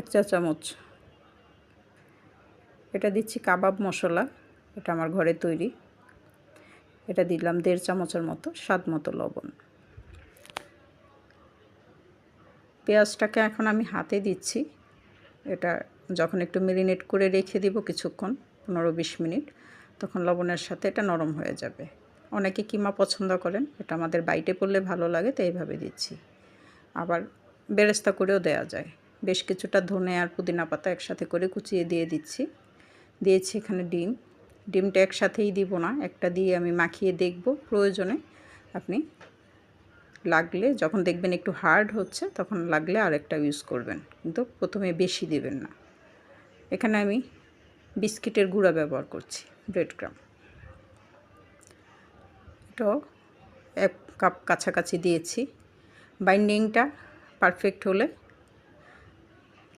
এক চা চামচ। এটা দিচ্ছি কাবাব মশলা, এটা আমার ঘরে তৈরি। এটা দিলাম দেড় চামচের মতো স্বাদ মতো লবণ। পেঁয়াজটাকে এখন আমি হাতে দিচ্ছি। এটা যখন একটু মেরিনেট করে রেখে দিব কিছুক্ষণ, পনেরো বিশ মিনিট, তখন লবণের সাথে এটা নরম হয়ে যাবে। অনেকে কিমা পছন্দ করেন, এটা আমাদের বাইটে পড়লে ভালো লাগে, তো এইভাবে দিচ্ছি। আবার বেরেস্তা করেও দেওয়া যায়। বেশ কিছুটা ধনে আর পুদিনা পাতা একসাথে করে কুচিয়ে দিয়ে দিচ্ছি। দিয়েছি এখানে ডিম। ডিমটা একসাথেই দিব না, একটা দিয়ে আমি মাখিয়ে দেখব প্রয়োজনে। আপনি লাগলে, যখন দেখবেন একটু হার্ড হচ্ছে, তখন লাগলে আরেকটা ইউজ করবেন। কিন্তু প্রথমে বেশি দেবেন না। এখানে আমি বিস্কিটের গুঁড়া ব্যবহার করছি ব্রেড ক্রাম এটাও এক কাপ কাছাকাছি দিয়েছি। বাইন্ডিংটা পারফেক্ট হলে